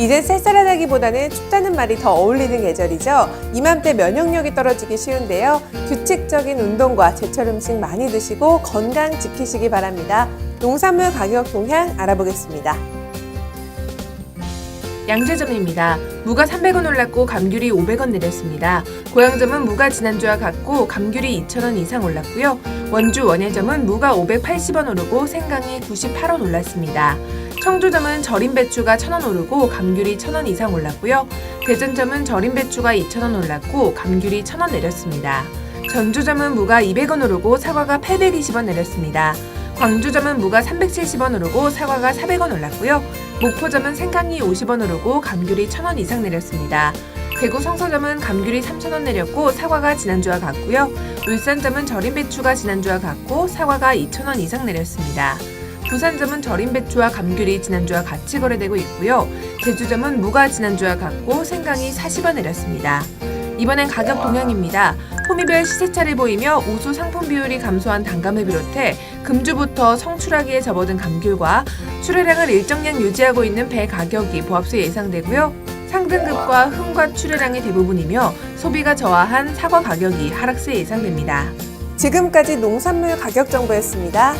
이제 쌀쌀하다기보다는 춥다는 말이 더 어울리는 계절이죠. 이맘때 면역력이 떨어지기 쉬운데요. 규칙적인 운동과 제철 음식 많이 드시고 건강 지키시기 바랍니다. 농산물 가격 동향 알아보겠습니다. 양재점입니다. 무가 300원 올랐고 감귤이 500원 내렸습니다. 고양점은 무가 지난주와 같고 감귤이 2,000원 이상 올랐고요. 원주 원예점은 무가 580원 오르고 생강이 98원 올랐습니다. 청주점은 절임 배추가 1,000원 오르고 감귤이 1,000원 이상 올랐고요. 대전점은 절임 배추가 2,000원 올랐고 감귤이 1,000원 내렸습니다. 전주점은 무가 200원 오르고 사과가 820원 내렸습니다. 광주점은 무가 370원 오르고 사과가 400원 올랐고요. 목포점은 생강이 50원 오르고 감귤이 1000원 이상 내렸습니다. 대구 성서점은 감귤이 3,000원 내렸고 사과가 지난주와 같고요. 울산점은 절임 배추가 지난주와 같고 사과가 2,000원 이상 내렸습니다. 부산점은 절임 배추와 감귤이 지난주와 같이 거래되고 있고요. 제주점은 무가 지난주와 같고 생강이 40원 내렸습니다. 이번엔 가격 동향입니다. 호미별 시세차를 보이며 우수 상품 비율이 감소한 단감을 비롯해 금주부터 성출하기에 접어든 감귤과 출하량을 일정량 유지하고 있는 배 가격이 보합수 예상되고요. 상등급과 흥과 출하량이 대부분이며 소비가 저하한 사과 가격이 하락세 예상됩니다. 지금까지 농산물 가격 정보였습니다.